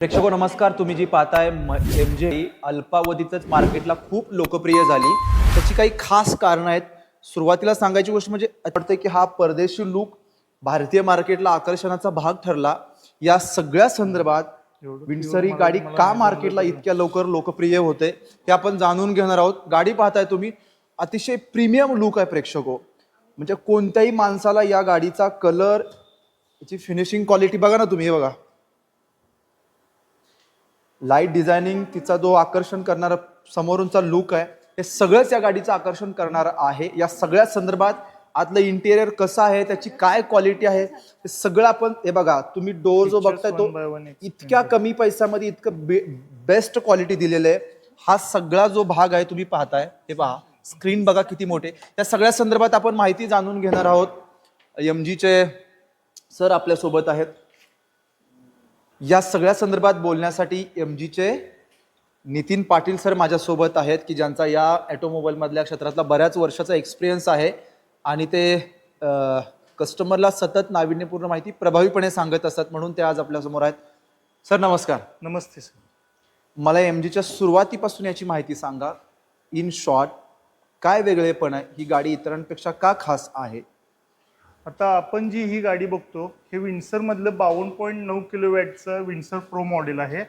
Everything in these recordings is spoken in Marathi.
प्रेक्षको नमस्कार. तुम्ही जी पाहताय एम जे अल्पावधीतच मार्केटला खूप लोकप्रिय झाली. त्याची काही खास कारणं आहेत. सुरुवातीला सांगायची गोष्ट म्हणजे वाटतं की हा परदेशी लुक भारतीय मार्केटला आकर्षणाचा भाग ठरला. या सगळ्या संदर्भात विंडसर ही गाडी का मार्केटला इतक्या लवकर लोकप्रिय होते हे आपण जाणून घेणार आहोत. गाडी पाहताय तुम्ही. अतिशय प्रीमियम लुक आहे प्रेक्षको. म्हणजे कोणत्याही माणसाला या गाडीचा कलर याची फिनिशिंग क्वालिटी बघा ना तुम्ही हे बघा. लाइट डिझायनिंग तिचा जो आकर्षण करणारा समोरूनचा लुक आहे हे सगळंच या गाडीचं आकर्षण करणार आहे. या सगळ्या संदर्भात आतलं इंटेरियर कसं आहे त्याची काय क्वालिटी आहे हे सगळं आपण हे बघा तुम्ही डोर जो बघताय तो इतक्या कमी पैशामध्ये इतकं बेस्ट क्वालिटी दिलेलं आहे. हा सगळा जो भाग आहे तुम्ही पाहताय हे पहा स्क्रीन बघा किती मोठे. या सगळ्या संदर्भात आपण माहिती जाणून घेणार आहोत. एम जीचे सर आपल्यासोबत आहेत. या सगळ्या संदर्भात बोलण्यासाठी एम जीचे नितीन पाटील सर माझ्यासोबत आहेत की ज्यांचा या ॲटोमोबाईलमधल्या क्षेत्रातला बऱ्याच वर्षाचा एक्सपिरियन्स आहे. आणि ते कस्टमरला सतत नाविन्यपूर्ण माहिती प्रभावीपणे सांगत असतात म्हणून ते आज आपल्यासमोर आहेत. सर नमस्कार. नमस्ते सर. मला एम जीच्या सुरुवातीपासून याची माहिती सांगा. इन शॉर्ट काय वेगळेपण आहे? ही गाडी इतरांपेक्षा का खास आहे? आता आपण जी ही गाडी बघतो हे विन्सरमधलं बावन्न पॉईंट नऊ किलो वॅटचं प्रो मॉडेल आहे.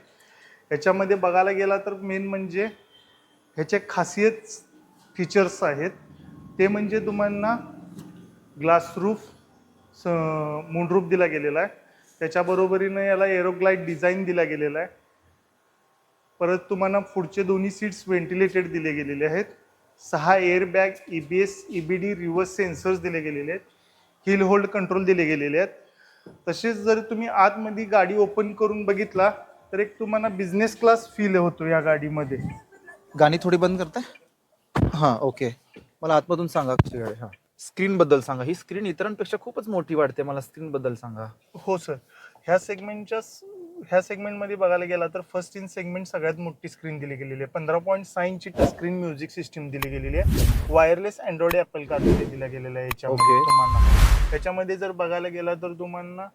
याच्यामध्ये बघायला गेला तर मेन म्हणजे ह्याचे खासियत फीचर्स आहेत. ते म्हणजे तुम्हाला ग्लास रूफ स मूनरूफ दिला गेलेला आहे. त्याच्याबरोबरीनं याला एरोग्लाईट डिझाईन दिला गेलेला आहे. परत तुम्हाला पुढचे दोन्ही सीट्स व्हेंटिलेटेड दिले गेलेले आहेत. सहा airbag E B S E B D reverse sensors दिले गेलेले आहेत. हिल होल्ड कंट्रोल दिले गेलेले आहेत. तसेच जर तुम्ही आतमध्ये गाडी ओपन करून बघितला तर एक तुम्हाला बिझनेस क्लास फील होतो या गाडीमध्ये. गाणी थोडी बंद करताय? हां ओके. मला आतमधून सांगा कशी गाडी हां. स्क्रीन बद्दल सांगा. ही स्क्रीन इतरांपेक्षा खूपच मोठी वाटते. मला स्क्रीन बद्दल सांगा. हो सर ह्या सेगमेंटच्या ह्या सेगमेंटमध्ये बघायला गेला तर फर्स्ट इन सेगमेंट सगळ्यात मोठी स्क्रीन दिली गेलेली आहे. पंधरा पॉईंट सहा इंची टच स्क्रीन म्युझिक सिस्टीम दिली गेलेली आहे. वायरलेस अँड्रॉइड ॲपल कारमध्ये दिला गेलेला आहे Okay. तुम्हाला. त्याच्यामध्ये जर बघायला गेला तर तुम्हाला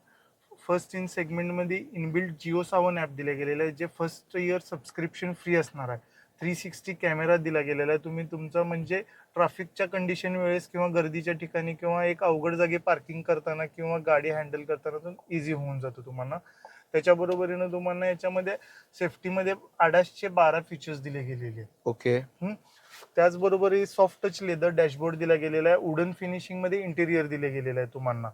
फर्स्ट इन सेगमेंटमध्ये इनबिल्ट जिओ सावन ॲप दिले गेलेलं आहे जे फर्स्ट इयर सबस्क्रिप्शन फ्री असणार आहे. थ्री सिक्स्टी कॅमेरा दिला गेलेला आहे. तुम्ही तुमचा म्हणजे ट्रॅफिकच्या कंडिशन वेळेस किंवा गर्दीच्या ठिकाणी किंवा एक अवघड जागी पार्किंग करताना किंवा गाडी हँडल करताना इझी होऊन जातो तुम्हाला. त्याच्याबरोबरीनं तुम्हाला याच्यामध्ये सेफ्टीमध्ये अडाचशे बारा फीचर्स दिले गेलेले आहेत. ओके हम्म. त्याचबरोबर सॉफ्ट टच लेदर डॅशबोर्ड दिला गेलेला आहे. वुडन फिनिशिंगमध्ये इंटेरियर दिले गेलेलं आहे तुम्हाला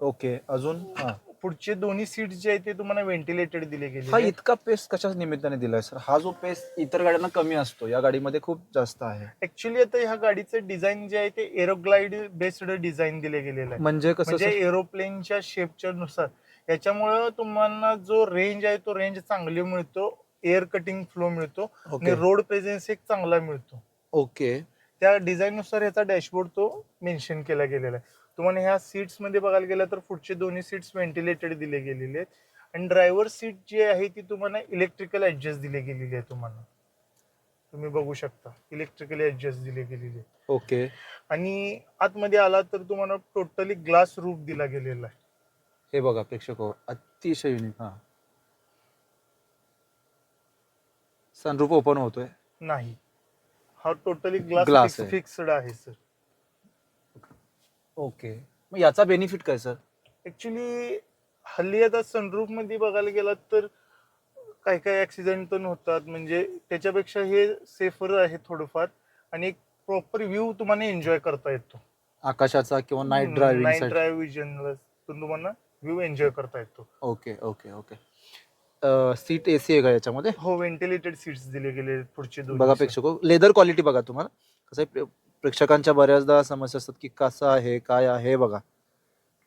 ओके अजून? हां. पुढचे दोन्ही सीट जे आहेत ते तुम्हाला व्हेंटिलेटेड दिले गेले हा इतका पेस कशा निमित्ताने दिलाय सर हा जो पेस इतर गाड्यांना कमी असतो या गाडीमध्ये खूप जास्त आहे. ऍक्च्युली आता ह्या गाडीचं डिझाईन जे आहे ते एरोग्लाइड बेस्ड डिझाईन दिले गेलेलं आहे. म्हणजे कसं म्हणजे? एरोप्लेनच्या शेपच्या नुसार. याच्यामुळं तुम्हाला जो रेंज आहे तो रेंज चांगली मिळतो. एअर कटिंग फ्लो मिळतो आणि रोड प्रेझेन्स एक चांगला मिळतो. ओके. त्या डिझाईन नुसार याचा डॅशबोर्ड तो मेन्शन केला गेलेला आहे. तुम्हाला ह्या सीट्समध्ये बघायला गेलं तर पुढचे दोन्ही सीट्स व्हेंटिलेटेड दिले गेलेले आहेत. आणि ड्रायव्हर सीट जी आहे ती तुम्हाला इलेक्ट्रिकल ऍडजस्ट दिली गेलेली आहे तुम्हाला. तुम्ही बघू शकता. इलेक्ट्रिकल ऍडजस्ट दिले गेलेली आहे ओके. आणि आतमध्ये आला तर तुम्हाला टोटली ग्लास रूफ दिला गेलेला आहे. हे बघा प्रेक्षक हो, अतिशय युनिक हा. सनरूफ ओपन होतोय. नाही. हा टोटली Glass ग्लास आहे. फिक्स्ड आहे सर ओके मग याचा बेनिफिट काय सर ऍक्च्युली हल्ली आता सनरूफमध्ये बघायला गेलात तर काही काही ऍक्सिडेंट पण होतात. म्हणजे त्याच्यापेक्षा हे सेफर आहे थोडंफार आणि एक प्रॉपर व्ह्यू तुम्हाला एन्जॉय करता येतो. आकाशाचा किंवा नाईट ड्रायव्हिंग नाईटसाठी. ड्राईव्ह विजन तुम्हाला व्ह्यू एन्जॉय करता येतो. Okay okay okay seat AC आहे का याच्यामध्ये? हो व्हेंटिलेटेड सीट्स दिले गेले पुढचे दोन बघा प्रेक्षक लेदर क्वालिटी बघा तुम्हाला. कसं प्रेक्षकांच्या बऱ्याचदा समस्या असतात की कसं आहे काय आहे बघा.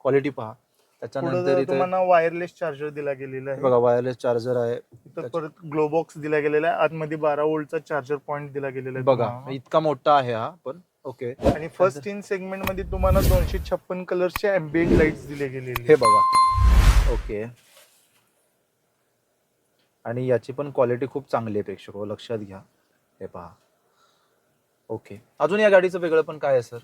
क्वालिटी पहा. त्याच्यानंतर तुम्हाला वायरलेस चार्जर दिला गेलेला आहे. बघा वायरलेस चार्जर आहे. परत ग्लो बॉक्स दिला गेलेला आहे. आतमध्ये बारा वोल्टचा चार्जर पॉईंट दिला गेलेला आहे बघा. इतका मोठा आहे हा पण ओके आणि फर्स्ट इन सेगमेंटमध्ये तुम्हाला दोनशे छप्पन कलरचे अँबियंट लाईट्स दिले गेलेले हे बघा. ओके आणि याची पण क्वालिटी खूप चांगली आहे प्रेक्षक. हो, लक्षात घ्या. हे पहा. ओके अजून या गाडीचं वेगळं पण काय आहे सर?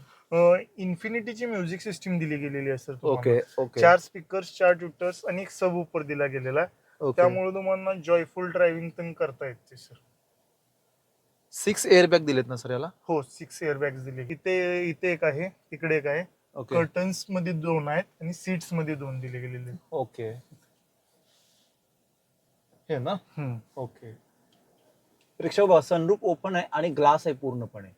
इन्फिनिटीची म्युझिक सिस्टीम दिली गेलेली आहे सर ओके ओके चार स्पीकर्स चार ट्विटर्स आणि एक सब उपर दिला गेलेला आहे. ओके त्यामुळे तुम्हाला जॉयफुल ड्रायव्हिंग पण करता येते सर. सिक्स एअर बॅग दिलेत ना सर याला? हो सिक्स एअर बॅग्स दिले. इथे इथे एक आहे इकडे एक आहे. ओके कर्टन्समध्ये दोन आहेत आणि सीट्समध्ये दोन दिले गेलेले आहेत. ओके हे ना? हम्म. ओके प्रेक्षक बघा सनरूप ओपन आहे आणि ग्लास आहे पूर्णपणे.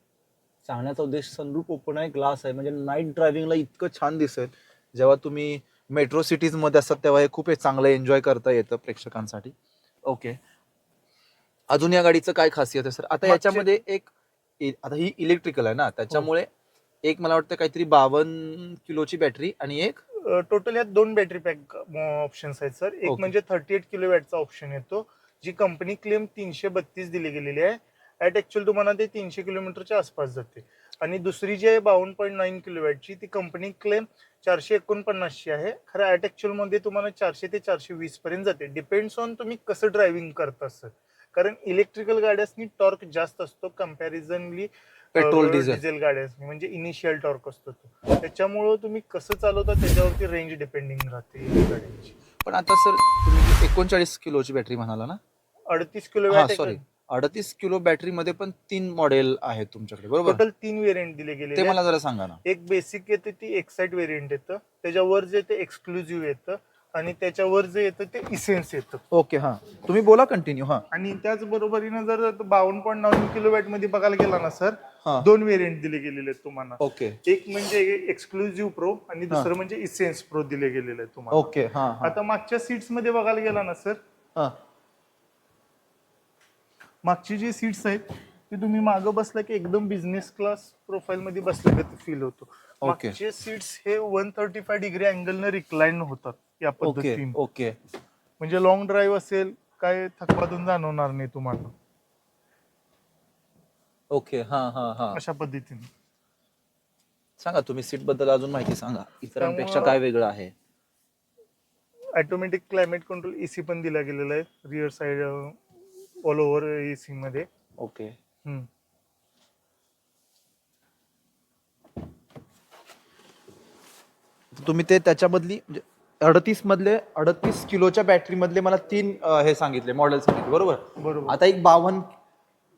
सांगण्याचा उद्देश सनरूप ओपन आहे ग्लास आहे. म्हणजे नाईट ड्रायव्हिंगला इतकं छान दिसेल जेव्हा तुम्ही मेट्रो सिटीजमध्ये असतात तेव्हा हे खूप हे चांगलं एन्जॉय करता येतं प्रेक्षकांसाठी. ओके अजून या गाडीचं काय खासियत आहे सर आता मागचे- याच्यामध्ये एक इ- आता ही इलेक्ट्रिकल आहे ना त्याच्यामुळे एक मला वाटतं काहीतरी बावन्न किलोची बॅटरी आणि एक टोटल यात दोन बॅटरी पॅक ऑप्शन्स आहेत सर एक Okay. म्हणजे थर्टी एट किलो वॅटचा ऑप्शन येतो जी कंपनी क्लेम तीनशे बत्तीस दिली गेलेली आहे. ऍट ऍक्च्युअल तुम्हाला ते तीनशे किलोमीटरच्या आसपास जाते. आणि दुसरी जी आहे बावन्न पॉईंट नाईन किलो वॅटची ती कंपनी क्लेम चारशे एकोणपन्नासची आहे. खरं ऍट ऍक्च्युअलमध्ये तुम्हाला चारशे ते चारशे वीस पर्यंत जाते. डिपेंड्स ऑन तुम्ही कसं ड्रायव्हिंग करता सर कारण इलेक्ट्रिकल गाड्यासनी टॉर्क जास्त असतो कम्पॅरिझनली पेट्रोल डिझेल. डिझेल गाड्यासनी म्हणजे इनिशियल टॉर्क असतो तो. त्याच्यामुळं तुम्ही कसं चालवता त्याच्यावरती रेंज डिपेंडिंग राहते पण आता सर तुम्ही एकोणचाळीस किलोची बॅटरी म्हणाला ना? अडतीस किलो हा सॉरी अडतीस किलो बॅटरी मध्ये पण तीन मॉडेल आहेत तुमच्याकडे बरोबर? टोटल तीन व्हेरियंट दिले गेले ते मला जरा सांगा ना. एक बेसिक येते ती एक्साइट व्हेरियंट येतं. त्याच्यावर जे ते एक्सक्लुझिव्ह येतं आणि त्याच्यावर जे येतं ते इसेन्स येतं. ओके हा. तुम्ही बोला कंटिन्यू हा. आणि त्याच बरोबरीनं जर बावन्न पॉईंट नऊ किलो वॅटमध्ये बघायला गेला ना सर हा. दोन व्हेरियंट दिले गेलेले आहेत तुम्हाला. ओके एक म्हणजे एक्सक्लुझिव्ह प्रो आणि दुसरं म्हणजे इसेन्स प्रो दिले गेलेले आहेत तुम्हाला. ओके हा हा. आता मागच्या सीट्समध्ये बघायला गेला ना सर हा. मागची जी सीट्स आहेत ते तुम्ही मागं बसला की एकदम बिझनेस क्लास प्रोफाईल मध्ये बसल्यागत फील होतो. Okay. मागचे सीट्स हे one thirty five degree angle न रिक्लाइन होतात. या ओके पद्धतीने. ओके. म्हणजे लॉंग ड्राईव्ह असेल काय थकवातून जाणवणार नाही तुम्हाला. ओके हा हा हा. अशा पद्धतीने. सांगा तुम्ही सीटबद्दल अजून माहिती सांगा. इतरांपेक्षा काय वेगळं आहे? ऑटोमॅटिक क्लायमेट कंट्रोल एसी पण दिला गेलेला आहे rear side all over AC मध्ये. ओके. हम्म. तुम्ही ते त्याच्यामधली म्हणजे अडतीस मधले अडतीस किलोच्या बॅटरी मधले मला तीन अं, हे सांगितले मॉडेल सांगितले बरोबर? बरोबर. आता एक बावन्न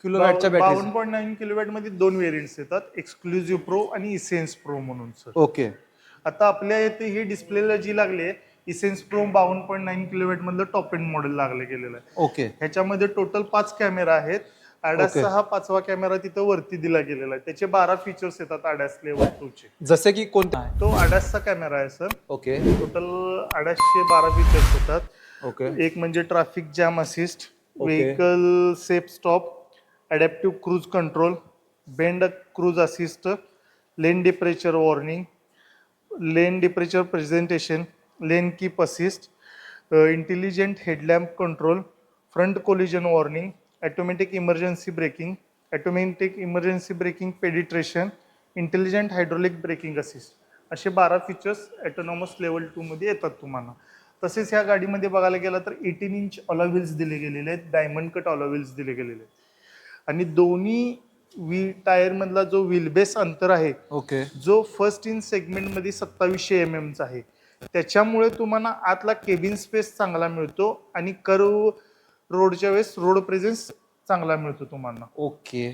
किलो वॅटच्या बावन्न बॅटरी पॉईंट नाईन किलोवॅटमध्ये दोन व्हेरियंट्स येतात एक्सक्लुझिव्ह प्रो आणि इसेन्स प्रो म्हणून सर ओके. आता आपल्या इथे ही डिस्प्लेला जी लागली आहे इसेन्स प्रो बावन्न पॉईंट नाईन किलोवॅट मधलं टॉप एंड मॉडेल लागलं गेलेलं आहे. ओके. ह्याच्यामध्ये टोटल पाच कॅमेरा आहेत आडासचा Okay. हा पाचवा कॅमेरा तिथं वरती दिला गेलेला आहे. त्याचे बारा फीचर्स येतात आडास लेवल टू चे. जसे की कोणते? तो आडासचा कॅमेरा आहे सर ओके. टोटल आडासशे बारा फीचर्स येतात ओके. एक म्हणजे traffic jam assist. Vehicle safe stop adaptive cruise control bend cruise assist lane temperature warning lane temperature presentation lane keep assist intelligent headlamp control front collision warning automatic emergency braking automatic emergency braking pedestrian intelligent hydraulic braking assist. असे बारा फीचर्स ॲटोनॉमस लेवल टूमध्ये येतात तुम्हाला. तसेच ह्या गाडीमध्ये बघायला गेला तर एटीन इंच ऑलोव्हिल्स दिले गेलेले आहेत डायमंड कट ऑलोव्हिल्स दिले गेलेले आहेत. आणि दोन्ही व्ही टायरमधला जो व्हीलबेस अंतर आहे ओके जो फर्स्ट इन सेगमेंटमध्ये सत्तावीसशे एम एमचा आहे. त्याच्यामुळे तुम्हाला आतला केबिन स्पेस चांगला मिळतो आणि कर्व रोडच्या वेळेस रोड प्रेझेन्स चांगला मिळतो तुम्हाला. ओके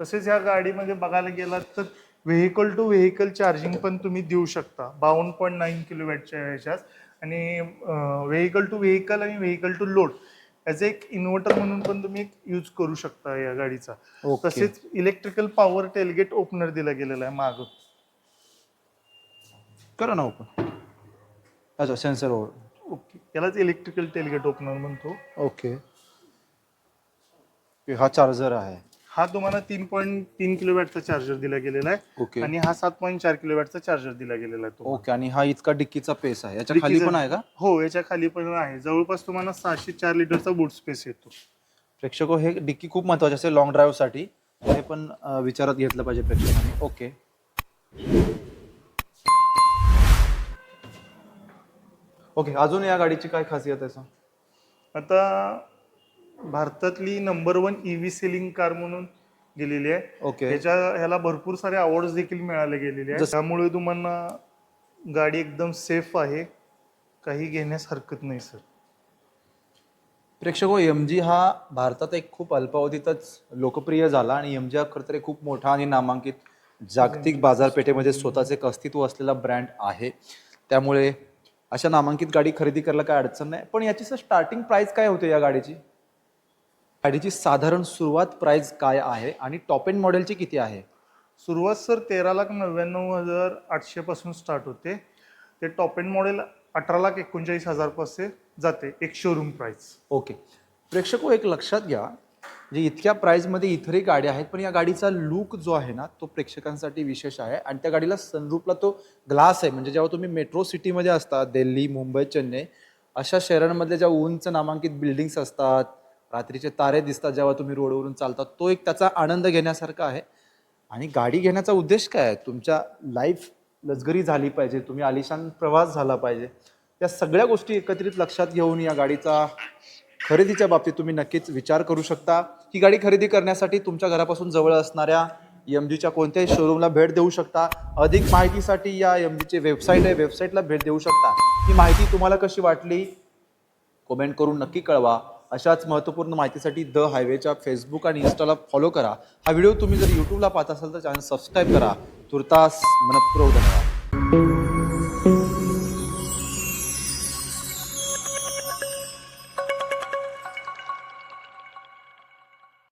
तसेच ह्या गाडीमध्ये बघायला गेलात तर व्हेकल टू व्हेकल चार्जिंग पण तुम्ही देऊ शकता. बावन्न पॉईंट नाईन किलोवॅटच्या ह्याच्यात. आणि व्हेकल टू व्हेकल आणि व्हेकल टू लोड ॲज एक इन्व्हर्टर म्हणून पण तुम्ही एक यूज करू शकता या गाडीचा. ओके तसेच इलेक्ट्रिकल पॉवर टेलगेट ओपनर दिला गेलेला आहे माग. करा ना ओपन अच्छा सेन्सर ओके यालाच इलेक्ट्रिकल टेलगेट ओपनर म्हणतो. ओके हा चार्जर आहे. हा तुम्हाला तीन पॉईंट तीन किलोवॅटचा चार्जर दिला गेलेला आहे. ओके आणि हा सात पॉईंट चार किलोवॅटचा चार्जर दिला गेलेला आहे तुम्हाला. ओके आणि हा इतका डिक्कीचा पेस आहे. याच्या खाली पण आहे का? हो याच्या खाली पण आहे. जवळपास तुम्हाला सहाशे चार लिटरचा बूट स्पेस येतो. प्रेक्षक हो, हे डिक्की खूप महत्त्वाचे असते लॉंग ड्राईव्हसाठी. हे पण अं, विचारात घेतलं पाहिजे प्रेक्षकांनी. ओके ओके अजून या गाडीची काय खासियत आहे sir? आता भारतातली number one EV selling car म्हणून गेलेली आहे. ओके ह्याच्या ह्याला भरपूर सारे अवॉर्ड देखील मिळाले गेलेले आहेत. जस- त्यामुळे तुम्हाला गाडी एकदम सेफ आहे. काही घेण्यास हरकत नाही सर प्रेक्षक एम जी हा भारतात एक खूप अल्पावधीतच लोकप्रिय झाला आणि एम जी हा खरं तर एक खूप मोठा आणि नामांकित जागतिक बाजारपेठेमध्ये स्वतःचे एक अस्तित्व असलेला ब्रँड आहे. त्यामुळे अशा नामांकित गाडी खरेदी करायला काय अडचण नाही. पण याची सर स्टार्टिंग प्राइस काय होते या गाडीची? गाडीची साधारण सुरुवात प्राइस काय आहे आणि टॉप एंड मॉडेलची किती आहे? सुरुवात सर तेरा लाख नव्याण्णव हजार आठशेपासून स्टार्ट होते. ते टॉप एंड मॉडेल अठरा लाख एकोणचाळीस हजारपासून जाते एक शोरूम प्राईस ओके प्रेक्षक हो, एक लक्षात घ्या जे इतक्या प्राईजमध्ये इतरही गाड्या आहेत पण या गाडीचा लुक जो आहे ना तो प्रेक्षकांसाठी विशेष आहे आणि त्या गाडीला सनरूपला तो ग्लास आहे. म्हणजे जेव्हा तुम्ही मेट्रो सिटीमध्ये असता दिल्ली मुंबई चेन्नई अशा शहरांमधल्या ज्या उंच नामांकित बिल्डिंग्स असतात रात्रीचे तारे दिसतात जेव्हा तुम्ही रोडवरून चालता तो एक त्याचा आनंद घेण्यासारखा आहे. आणि गाडी घेण्याचा उद्देश काय आहे? तुमच्या लाईफ लजगरी झाली पाहिजे तुम्ही आलिशान प्रवास झाला पाहिजे. या सगळ्या गोष्टी एकत्रित लक्षात घेऊन या गाडीचा खरेदीच्या बाबतीत तुम्ही नक्कीच विचार करू शकता. ही गाडी खरेदी करण्यासाठी तुमच्या घरापासून जवळ असणाऱ्या एम जीच्या कोणत्याही शोरूमला भेट देऊ शकता. अधिक माहितीसाठी या एम जीचे वेबसाईट आहे वेबसाईटला भेट देऊ शकता. ही माहिती तुम्हाला कशी वाटली? कमेंट करून नक्की कळवा. अशाच महत्त्वपूर्ण माहितीसाठी द हायवेच्या फेसबुक आणि इन्स्टाला फॉलो करा. हा व्हिडिओ तुम्ही जर यूट्यूबला पाहत असाल तर चॅनल सबस्क्राईब करा. तुर्तास मनपूर्वक धन्यवाद.